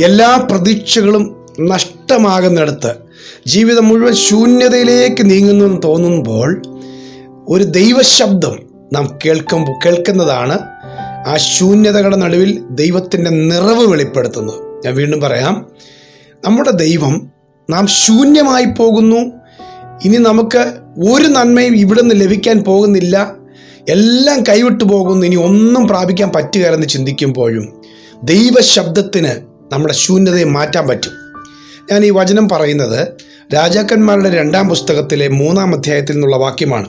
എല്ലാ പ്രതീക്ഷകളും നഷ്ടമാകുന്നിടത്ത് ജീവിതം മുഴുവൻ ശൂന്യതയിലേക്ക് നീങ്ങുന്നു എന്ന് തോന്നുമ്പോൾ ഒരു ദൈവശബ്ദം നാം കേൾക്കുമ്പോൾ കേൾക്കുന്നതാണ് ആ ശൂന്യതകളുടെ നടുവിൽ ദൈവത്തിന്റെ നിറവ് വെളിപ്പെടുത്തുന്നത്. ഞാൻ വീണ്ടും പറയാം നമ്മുടെ ദൈവം നാം ശൂന്യമായി പോകുന്നു. ഇനി നമുക്ക് ഒരു നന്മയും ഇവിടെ നിന്ന് ലഭിക്കാൻ പോകുന്നില്ല. എല്ലാം കൈവിട്ടു പോകുന്നു. ഇനി ഒന്നും പ്രാപിക്കാൻ പറ്റുകയെന്ന് ചിന്തിക്കുമ്പോഴും ദൈവശബ്ദത്തിന് നമ്മുടെ ശൂന്യതയെ മാറ്റാൻ പറ്റും. ഞാൻ ഈ വചനം പറയുന്നത് രാജാക്കന്മാരുടെ രണ്ടാം പുസ്തകത്തിലെ മൂന്നാം അധ്യായത്തിൽ നിന്നുള്ള വാക്യമാണ്.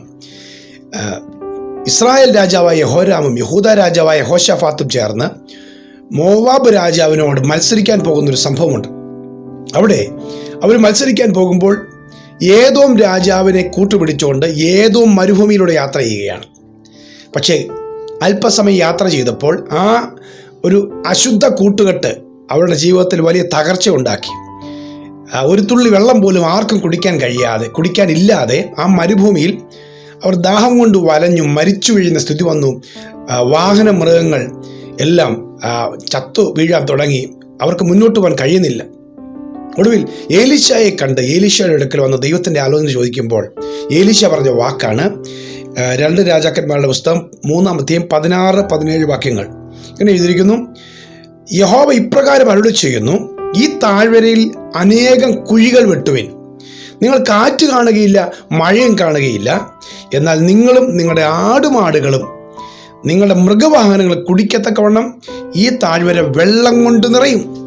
ഇസ്രായേൽ രാജാവായ യഹോരാമും യഹൂദ രാജാവായ ഹോഷഫാത്തും ചേർന്ന് മോവാബ് രാജാവിനോട് മത്സരിക്കാൻ പോകുന്നൊരു സംഭവമുണ്ട്. അവിടെ അവർ മത്സരിക്കാൻ പോകുമ്പോൾ ഏതോം രാജാവിനെ കൂട്ടുപിടിച്ചുകൊണ്ട് ഏതോം മരുഭൂമിയിലൂടെ യാത്ര ചെയ്യുകയാണ്. പക്ഷേ അല്പസമയം യാത്ര ചെയ്തപ്പോൾ ആ ഒരു അശുദ്ധ കൂട്ടുകെട്ട് അവരുടെ ജീവിതത്തിൽ വലിയ തകർച്ച ഉണ്ടാക്കി. ഒരു തുള്ളി വെള്ളം പോലും ആർക്കും കുടിക്കാൻ കഴിയാതെ കുടിക്കാനില്ലാതെ ആ മരുഭൂമിയിൽ അവർ ദാഹം കൊണ്ട് വലഞ്ഞു മരിച്ചു വീഴുന്ന സ്ഥിതി വന്നു. വാഹന മൃഗങ്ങൾ എല്ലാം ചത്തു വീഴാൻ തുടങ്ങി. അവർക്ക് മുന്നോട്ട് പോകാൻ കഴിയുന്നില്ല. ഒടുവിൽ ഏലിശായെ കണ്ട് ഏലിശയുടെ അടുക്കൽ വന്ന് ദൈവത്തിന്റെ ആലോചന ചോദിക്കുമ്പോൾ ഏലിശ പറഞ്ഞ വാക്കാണ് രണ്ട് രാജാക്കന്മാരുടെ പുസ്തകം മൂന്നാമത്തെയും പതിനാറ് പതിനേഴ് വാക്യങ്ങൾ. ഇങ്ങനെ എഴുതിയിരിക്കുന്നു യഹോവ ഇപ്രകാരം അരുളി ചെയ്യുന്നു ഈ താഴ്വരയിൽ അനേകം കുഴികൾ വെട്ടുവിൻ. നിങ്ങൾ കാറ്റ് കാണുകയില്ല മഴയും കാണുകയില്ല. എന്നാൽ നിങ്ങളും നിങ്ങളുടെ ആടുമാടുകളും നിങ്ങളുടെ മൃഗവാഹനങ്ങൾ കുടിക്കത്തക്കവണ്ണം ഈ താഴ്വര വെള്ളം കൊണ്ട് നിറയും.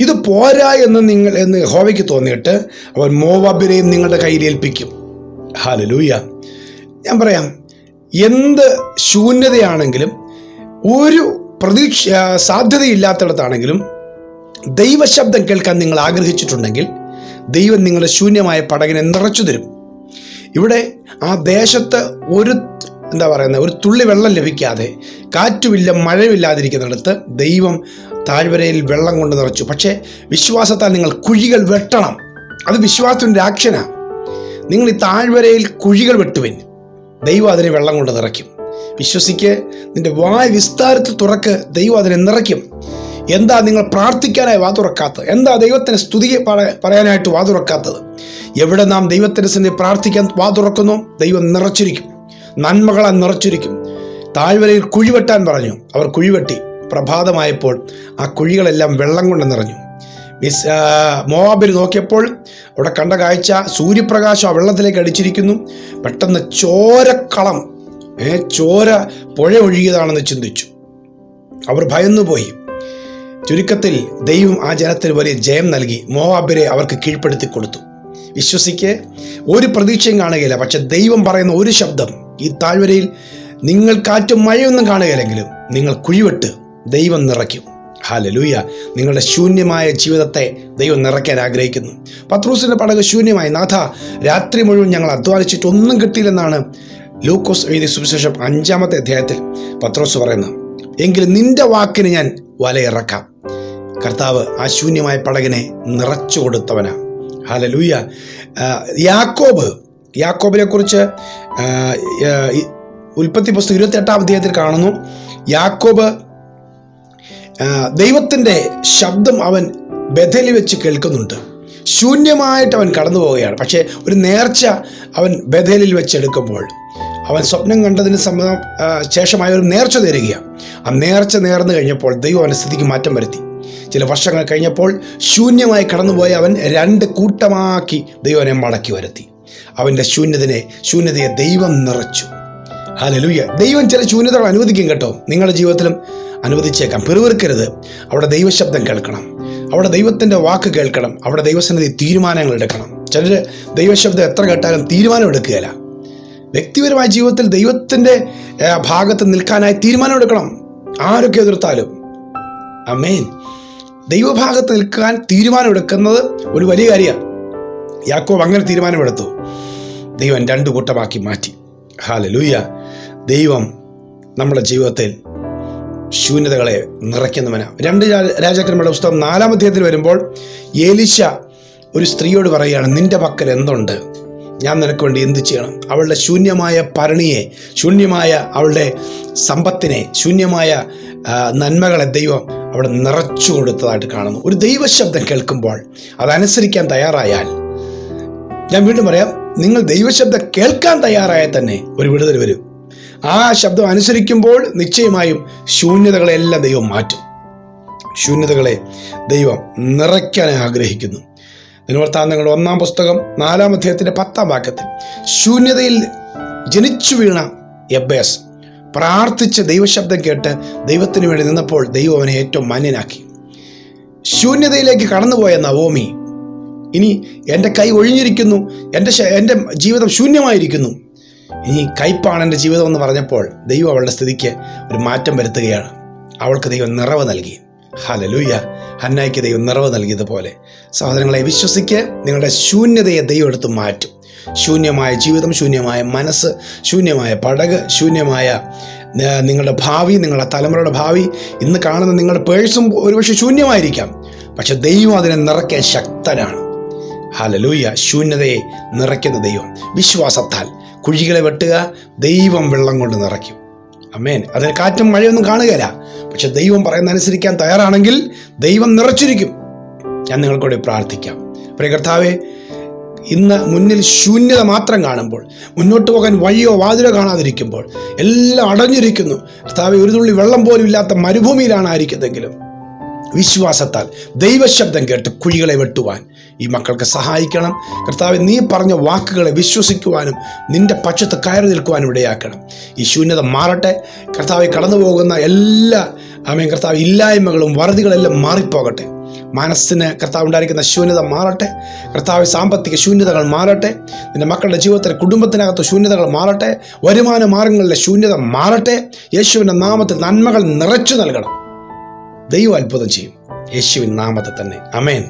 ഇത് പോരാ എന്ന് നിങ്ങൾ എന്ന് ഹോവയ്ക്ക് തോന്നിയിട്ട് അവൻ മോവാബിനെയും നിങ്ങളുടെ കയ്യിൽ ഏൽപ്പിക്കും. ഹാലലൂയ ഞാൻ പറയാം എന്ത് ശൂന്യതയാണെങ്കിലും ഒരു പ്രതീക്ഷ സാധ്യതയില്ലാത്തിടത്താണെങ്കിലും ദൈവശബ്ദം കേൾക്കാൻ നിങ്ങൾ ആഗ്രഹിച്ചിട്ടുണ്ടെങ്കിൽ ദൈവം നിങ്ങളുടെ ശൂന്യമായ പടകിനെ നിറച്ചു തരും. ഇവിടെ ആ ദേശത്ത് ഒരു എന്താ പറയുന്നത് ഒരു തുള്ളി വെള്ളം ലഭിക്കാതെ കാറ്റുമില്ല മഴയില്ലാതിരിക്കുന്നിടത്ത് ദൈവം താഴ്വരയിൽ വെള്ളം കൊണ്ട് നിറച്ചു. പക്ഷേ വിശ്വാസത്താൽ നിങ്ങൾ കുഴികൾ വെട്ടണം. അത് വിശ്വാസത്തിന്റെ ആക്ഷനാണ് നിങ്ങൾ ഈ താഴ്വരയിൽ കുഴികൾ വെട്ടുവിൻ. ദൈവം അതിനെ വെള്ളം കൊണ്ട് നിറയ്ക്കും. വിശ്വസിക്ക്. നിന്റെ വായ വിസ്താരത്തിൽ തുറക്ക്. ദൈവം അതിനെ നിറയ്ക്കും. എന്താ നിങ്ങൾ പ്രാർത്ഥിക്കാനായി വാ തുറക്കാത്തത്? എന്താ ദൈവത്തിന് സ്തുതി പറയാനായിട്ട് വാ തുറക്കാത്തത്? എവിടെ നാം ദൈവത്തിന് സന്നിധി പ്രാർത്ഥിക്കാൻ വാ തുറക്കുന്നു? ദൈവം നിറച്ചിരിക്കും. നന്മകളാൽ നിറച്ചിരിക്കും. താഴ്വരയിൽ കുഴിവെട്ടാൻ പറഞ്ഞു. അവർ കുഴിവെട്ടി പ്രഭാതമായപ്പോൾ ആ കുഴികളെല്ലാം വെള്ളം കൊണ്ട് നിറഞ്ഞു. മിസ് മോവാബിൽ നോക്കിയപ്പോൾ അവിടെ കണ്ട കാഴ്ച സൂര്യപ്രകാശം ആ വെള്ളത്തിലേക്ക് അടിച്ചിരിക്കുന്നു. പെട്ടെന്ന് ചോരക്കളം ഏ ചോര പുഴ ഒഴുകിയതാണെന്ന് ചിന്തിച്ചു. അവർ ഭയന്നുപോയി. ചുരുക്കത്തിൽ ദൈവം ആ ജനത്തിന് വലിയ ജയം നൽകി മോവാബിരെ അവർക്ക് കീഴ്പ്പെടുത്തി കൊടുത്തു. വിശ്വസിക്ക് ഒരു പ്രതീക്ഷയും കാണുകയില്ല. പക്ഷെ ദൈവം പറയുന്ന ഒരു ശബ്ദം ഈ താഴ്വരയിൽ നിങ്ങൾ കാറ്റും മഴയൊന്നും കാണുകയില്ലെങ്കിലും നിങ്ങൾ കുഴിവെട്ട് ദൈവം നിറയ്ക്കും. ഹാലലൂയ. നിങ്ങളുടെ ശൂന്യമായ ജീവിതത്തെ ദൈവം നിറയ്ക്കാൻ ആഗ്രഹിക്കുന്നു. പത്രൂസിന്റെ പടക് ശൂന്യമായി. നാഥ രാത്രി മുഴുവൻ ഞങ്ങൾ അധ്വാനിച്ചിട്ട് ഒന്നും കിട്ടിയില്ലെന്നാണ് ലൂക്കോസ് എഴുതിയ സുവിശേഷം അഞ്ചാമത്തെ അധ്യായത്തിൽ പത്രോസ് പറയുന്നു എങ്കിലും നിന്റെ വാക്കിന് ഞാൻ വലയിറക്കാം. കർത്താവ് ആ ശൂന്യമായ പടകിനെ നിറച്ചു കൊടുത്തവനാ. ഹാലലൂയ ലൂയ യാക്കോബ് യാക്കോബിനെ കുറിച്ച് ഉൽപ്പത്തി പുസ്തകം ഇരുപത്തെട്ടാം അധ്യായത്തിൽ കാണുന്നു യാക്കോബ് ദൈവത്തിന്റെ ശബ്ദം അവൻ ബഥലി വെച്ച് കേൾക്കുന്നുണ്ട്. ശൂന്യമായിട്ട് അവൻ കടന്നു പോവുകയാണ് പക്ഷേ ഒരു നേർച്ച അവൻ ബദലിൽ വെച്ചെടുക്കുമ്പോൾ അവൻ സ്വപ്നം കണ്ടതിന് സമ്മതം ശേഷമായി ഒരു നേർച്ച നേരുകയാണ്. ആ നേർച്ച നേർന്നു കഴിഞ്ഞപ്പോൾ ദൈവം അവന്റെ സ്ഥിതിക്ക് മാറ്റം വരുത്തി. ചില വർഷങ്ങൾ കഴിഞ്ഞപ്പോൾ ശൂന്യമായി കടന്നുപോയ അവൻ രണ്ട് കൂട്ടമാക്കി ദൈവനെ മടക്കി വരുത്തി. അവന്റെ ശൂന്യതനെ ശൂന്യതയെ ദൈവം നിറച്ചു. ഹല്ലേലൂയ. ദൈവം ചില ശൂന്യതകൾ അനുവദിക്കും കേട്ടോ. നിങ്ങളുടെ ജീവിതത്തിലും അനുവദിച്ചേക്കാം. പെറുവിറുക്കരുത് അവിടെ ദൈവശബ്ദം കേൾക്കണം. അവിടെ ദൈവത്തിന്റെ വാക്ക് കേൾക്കണം. അവിടെ ദൈവസന്നിധി തീരുമാനങ്ങൾ എടുക്കണം. ചിലർ ദൈവശബ്ദം എത്ര കേട്ടാലും തീരുമാനം എടുക്കുകയില്ല. വ്യക്തിപരമായ ജീവിതത്തിൽ ദൈവത്തിന്റെ ഭാഗത്ത് നിൽക്കാനായി തീരുമാനമെടുക്കണം ആരൊക്കെ എതിർത്താലും. അമേൻ ദൈവഭാഗത്ത് നിൽക്കാൻ തീരുമാനമെടുക്കുന്നത് ഒരു വലിയ കാര്യമാണ്. യാക്കോബ് അങ്ങനെ തീരുമാനമെടുത്തു. ദൈവം രണ്ടു കൂട്ടമാക്കി മാറ്റി. ഹാല ലൂയ ദൈവം നമ്മുടെ ജീവിതത്തിൽ ശൂന്യതകളെ നിറയ്ക്കുന്നവന. രണ്ട് രാജാക്കന്മാരുടെ പുസ്തകം നാലാം അധ്യായത്തിൽ വരുമ്പോൾ ഏലിശ ഒരു സ്ത്രീയോട് പറയുകയാണ് നിന്റെ പക്കൽ എന്തുണ്ട്? ഞാൻ നിനക്ക് വേണ്ടി എന്ത് ചെയ്യണം? അവളുടെ ശൂന്യമായ ഭരണിയെ ശൂന്യമായ അവളുടെ സമ്പത്തിനെ ശൂന്യമായ നന്മകളെ ദൈവം അവിടെ നിറച്ചു കൊടുത്തതായിട്ട് കാണുന്നു. ഒരു ദൈവശബ്ദം കേൾക്കുമ്പോൾ അതനുസരിക്കാൻ തയ്യാറായാൽ ഞാൻ വീണ്ടും പറയാം നിങ്ങൾ ദൈവശബ്ദം കേൾക്കാൻ തയ്യാറായാൽ തന്നെ ഒരു വിടുതൽ വരും. ആ ശബ്ദം അനുസരിക്കുമ്പോൾ നിശ്ചയമായും ശൂന്യതകളെല്ലാം ദൈവം മാറ്റും. ശൂന്യതകളെ ദൈവം നിറയ്ക്കാൻ ആഗ്രഹിക്കുന്നു. ദിനവൃത്താന്തങ്ങളുടെ ഒന്നാം പുസ്തകം നാലാം അധ്യായത്തിന്റെ പത്താം വാക്യത്തിൽ ശൂന്യതയിൽ ജനിച്ചു വീണ എബേസ് പ്രാർത്ഥിച്ച് ദൈവശബ്ദം കേട്ട് ദൈവത്തിന് വേണ്ടി നിന്നപ്പോൾ ദൈവം അവനെ ഏറ്റവും മാന്യനാക്കി. ശൂന്യതയിലേക്ക് കടന്നുപോയ നവോമി ഇനി എന്റെ കൈ ഒഴിഞ്ഞിരിക്കുന്നു എന്റെ എന്റെ ജീവിതം ശൂന്യമായിരിക്കുന്നു. ഇനി കയ്പാണ് എന്റെ ജീവിതം എന്ന് പറഞ്ഞപ്പോൾ ദൈവം അവളുടെ സ്ഥിതിക്ക് ഒരു മാറ്റം വരുത്തുകയാണ്. അവൾക്ക് ദൈവം നിറവ് നൽകി. ഹലലൂയ. ഹന്നായ്ക്ക് ദൈവം നിറവ് നൽകിയതുപോലെ. സഹോദരങ്ങളെ വിശ്വസിക്ക്. നിങ്ങളുടെ ശൂന്യതയെ ദൈവം എടുത്ത് മാറ്റും. ശൂന്യമായ ജീവിതം ശൂന്യമായ മനസ്സ് ശൂന്യമായ പടക് ശൂന്യമായ നിങ്ങളുടെ ഭാവി നിങ്ങളുടെ തലമുറയുടെ ഭാവി. ഇന്ന് കാണുന്ന നിങ്ങളുടെ പേഴ്സും ഒരുപക്ഷെ ശൂന്യമായിരിക്കാം. പക്ഷെ ദൈവം അതിനെ നിറയ്ക്കാൻ ശക്തനാണ്. ഹലലൂയ. ശൂന്യതയെ നിറയ്ക്കുന്ന ദൈവം. വിശ്വാസത്താൽ കുഴികളെ വെട്ടുക ദൈവം വെള്ളം കൊണ്ട് നിറയ്ക്കും. അമ്മേൻ അതിന് കാറ്റും മഴയൊന്നും കാണുകയില്ല. പക്ഷെ ദൈവം പറയുന്ന അനുസരിക്കാൻ തയ്യാറാണെങ്കിൽ ദൈവം നിറച്ചിരിക്കും. ഞാൻ നിങ്ങൾക്കൂടെ പ്രാർത്ഥിക്കാം. പ്രിയ കർത്താവെ ഇന്ന് മുന്നിൽ ശൂന്യത മാത്രം കാണുമ്പോൾ മുന്നോട്ട് പോകാൻ വഴിയോ വാതിലോ കാണാതിരിക്കുമ്പോൾ എല്ലാം അടഞ്ഞിരിക്കുന്നു. കർത്താവെ ഒരു തുള്ളി വെള്ളം പോലും ഇല്ലാത്ത മരുഭൂമിയിലാണ് ആയിരിക്കുന്നതെങ്കിലും വിശ്വാസത്താൽ ദൈവശബ്ദം കേട്ട് കുഴികളെ വെട്ടുവാൻ ഈ മക്കൾക്ക് സഹായിക്കണം. കർത്താവ് നീ പറഞ്ഞ വാക്കുകളെ വിശ്വസിക്കുവാനും നിന്റെ പക്ഷത്ത് കയറി നിൽക്കുവാനും ഇടയാക്കണം. ഈ ശൂന്യത മാറട്ടെ. കർത്താവ് കടന്നു പോകുന്ന എല്ലാ ആമേൻ കർത്താവ് ഇല്ലായ്മകളും വറുതികളെല്ലാം മാറിപ്പോകട്ടെ. മനസ്സിന് കർത്താവ് ഉണ്ടായിരിക്കുന്ന ശൂന്യത മാറട്ടെ. കർത്താവ് സാമ്പത്തിക ശൂന്യതകൾ മാറട്ടെ. നിന്റെ മക്കളുടെ ജീവിതത്തിൽ കുടുംബത്തിനകത്ത് ശൂന്യതകൾ മാറട്ടെ. വരുമാന മാർഗങ്ങളിലെ ശൂന്യത മാറട്ടെ. യേശുവിന്റെ നാമത്തിൽ നന്മകൾ നിറച്ചു നൽകണം. ദൈവം അത്ഭുതം ചെയ്യും. യേശുവിൻ നാമത്തെ തന്നെ. അമേൻ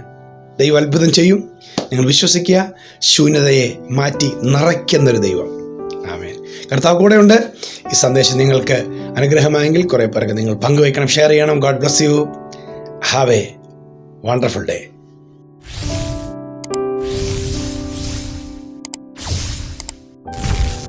ദൈവം അത്ഭുതം ചെയ്യും. നിങ്ങൾ വിശ്വസിക്കുക. ശൂന്യതയെ മാറ്റി നിറയ്ക്കുന്നൊരു ദൈവം. ആമേൻ. കർത്താവ് ഉണ്ട് ഈ സന്ദേശം നിങ്ങൾക്ക് അനുഗ്രഹമായെങ്കിൽ കുറേ പേർക്ക് നിങ്ങൾ പങ്കുവയ്ക്കണം. ഷെയർ ചെയ്യണം. God bless you have a wonderful day